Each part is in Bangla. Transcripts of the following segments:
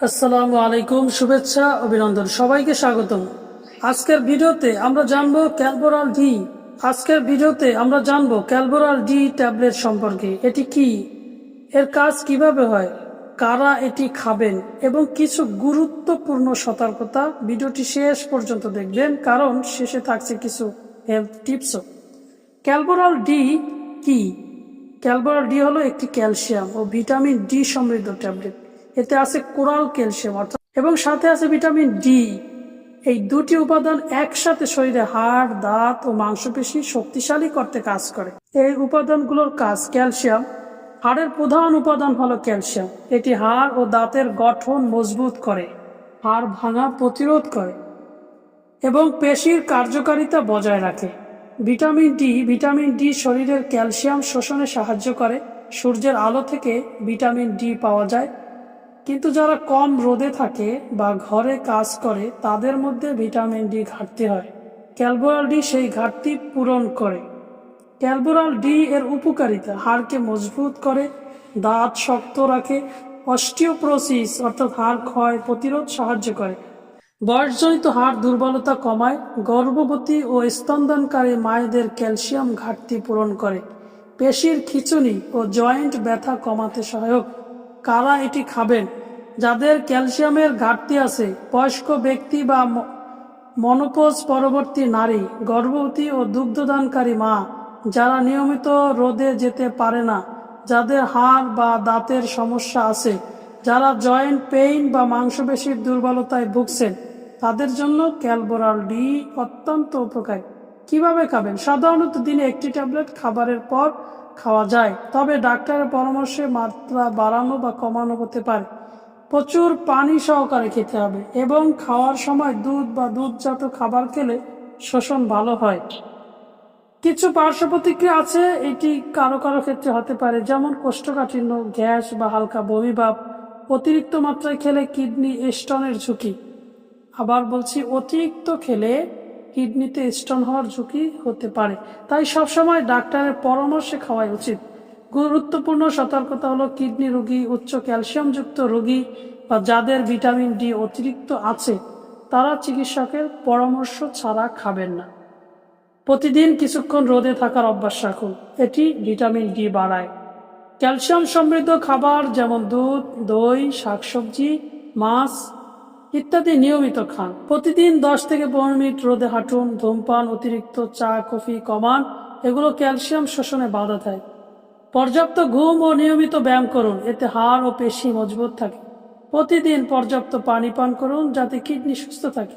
আসসালামু আলাইকুম, শুভেচ্ছা, অভিনন্দন। সবাইকে স্বাগতম। আজকের ভিডিওতে আমরা জানব ক্যালবোরাল ডি। আজকের ভিডিওতে আমরা জানব ক্যালবোরাল ডি ট্যাবলেট সম্পর্কে। এটি কি? এর কাজ কীভাবে হয়? কারা এটি খাবেন? এবং কিছু গুরুত্বপূর্ণ সতর্কতা। ভিডিওটি শেষ পর্যন্ত দেখবেন, কারণ শেষে থাকছে কিছু হেলথ টিপসও ক্যালবোরাল ডি কি? ক্যালবোরাল ডি হলো একটি ক্যালসিয়াম ও ভিটামিন ডি সমৃদ্ধ ট্যাবলেট। এতে আছে কোরাল ক্যালসিয়াম, অর্থাৎ, এবং সাথে আছে ভিটামিন ডি। এই দুটি উপাদান একসাথে শরীরে হাড়, দাঁত ও মাংসপেশি শক্তিশালী করতে কাজ করে। এই উপাদানগুলোর কাজ ক্যালসিয়াম। হাড়ের প্রধান উপাদান হলো ক্যালসিয়াম। এটি হাড় ও দাঁতের গঠন মজবুত করে, হাড় ভাঙা প্রতিরোধ করে, এবং পেশির কার্যকারিতা বজায় রাখে। ভিটামিন ডি ভিটামিন ডি শরীরের ক্যালসিয়াম শোষণে সাহায্য করে। সূর্যের আলো থেকে ভিটামিন ডি পাওয়া যায়। কিন্তু যারা কম রোদে থাকে বা ঘরে কাজ করে, তাদের মধ্যে ভিটামিন ডি ঘাটতি হয়। ক্যালবোরাল ডি সেই ঘাটতি পূরণ করে। ক্যালবোরাল ডি এর উপকারিতা হাড়কে মজবুত করে, দাঁত শক্ত রাখে, অস্টিওপ্রোসিস অর্থাৎ হাড় ক্ষয় প্রতিরোধ সাহায্য করে। বয়সজনিত হাড় দুর্বলতা কমায়, গর্ভবতী ও স্তন্দনকারী মায়েদের ক্যালসিয়াম ঘাটতি পূরণ করে। পেশির খিঁচুনি ও জয়েন্ট ব্যথা কমাতে সহায়ক। কারা এটি খাবেন? যাদের ক্যালসিয়ামের ঘাটতি আছে, বয়স্ক ব্যক্তি বা মনোপোজ পরবর্তী নারী, গর্ভবতী ও দুগ্ধদানকারী মা, যারা নিয়মিত রোদে যেতে পারে না, যাদের হাড় বা দাঁতের সমস্যা আছে, যারা জয়েন্ট পেইন বা মাংসপেশির দুর্বলতায় ভুগছেন, তাদের জন্য ক্যালবোরাল ডি অত্যন্ত উপকারী। কীভাবে খাবেন? সাধারণত দিনে একটি ট্যাবলেট খাবারের পর খাওয়া যায়, তবে ডাক্তারের পরামর্শে মাত্রা বাড়ানো বা কমানো হতে পারে। প্রচুর পানি সহকারে খেতে হবে এবং খাওয়ার সময় দুধ বা দুধজাত খাবার খেলে শোষণ ভালো হয়। কিছু পার্শ্ব প্রতিক্রিয়া আছে, এটি কারও কারও ক্ষেত্রে হতে পারে, যেমন কোষ্ঠকাঠিন্য, গ্যাস বা হালকা বমি ভাব অতিরিক্ত মাত্রায় খেলে কিডনি স্টোনের ঝুঁকি। আবার বলছি, অতিরিক্ত খেলে কিডনিতে স্টোন হওয়ার ঝুঁকি হতে পারে। তাই সবসময় ডাক্তারের পরামর্শে খাওয়াই উচিত। গুরুত্বপূর্ণ সতর্কতা হলো কিডনি রোগী, উচ্চ ক্যালসিয়ামযুক্ত রোগী বা যাদের ভিটামিন ডি অতিরিক্ত আছে, তারা চিকিৎসকের পরামর্শ ছাড়া খাবেন না। প্রতিদিন কিছুক্ষণ রোদে থাকার অভ্যাস রাখুন, এটি ভিটামিন ডি বাড়ায়। ক্যালসিয়াম সমৃদ্ধ খাবার যেমন দুধ, দই, শাকসবজি, মাছ ইত্যাদি নিয়মিত খান। প্রতিদিন দশ থেকে পনেরো মিনিট রোদে হাঁটুন, ধূমপান, অতিরিক্ত চা, কফি, কমান, এগুলো ক্যালসিয়াম শোষণে বাধা দেয়। পর্যাপ্ত ঘুম ও নিয়মিত ব্যায়াম করুন। এতে হাড় ও পেশি মজবুত থাকে। প্রতিদিন পর্যাপ্ত পানি পান করুন যাতে কিডনি সুস্থ থাকে।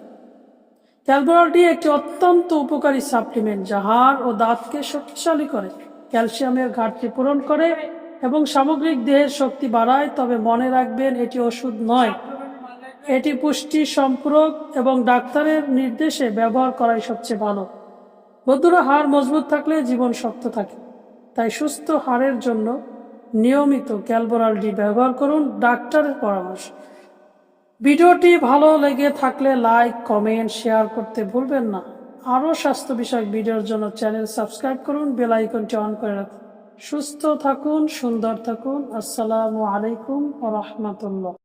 ক্যালবোরালটি একটি অত্যন্ত উপকারী সাপ্লিমেন্ট যা হাড় ও দাঁতকে শক্তিশালী করে, ক্যালসিয়ামের ঘাটতি পূরণ করে এবং সামগ্রিক দেহের শক্তি বাড়ায়। তবে মনে রাখবেন, এটি ওষুধ নয়। এটি পুষ্টি সম্পূরক এবং ডাক্তারের নির্দেশে ব্যবহার করাই সবচেয়ে ভালো। বন্ধুরা, হাড় মজবুত থাকলে জীবন শক্ত থাকে। তাই সুস্থ হাড়ের জন্য নিয়মিত ক্যালবোরাল ডি ব্যবহার করুন ডাক্তারের পরামর্শ। ভিডিওটি ভালো লেগে থাকলে লাইক, কমেন্ট, শেয়ার করতে ভুলবেন না। আরও স্বাস্থ্য বিষয়ক ভিডিওর জন্য চ্যানেল সাবস্ক্রাইব করুন, বেল আইকনটি অন করে রাখুন। সুস্থ থাকুন, সুন্দর থাকুন। আসসালামু আলাইকুম রহমতুল্লাহ।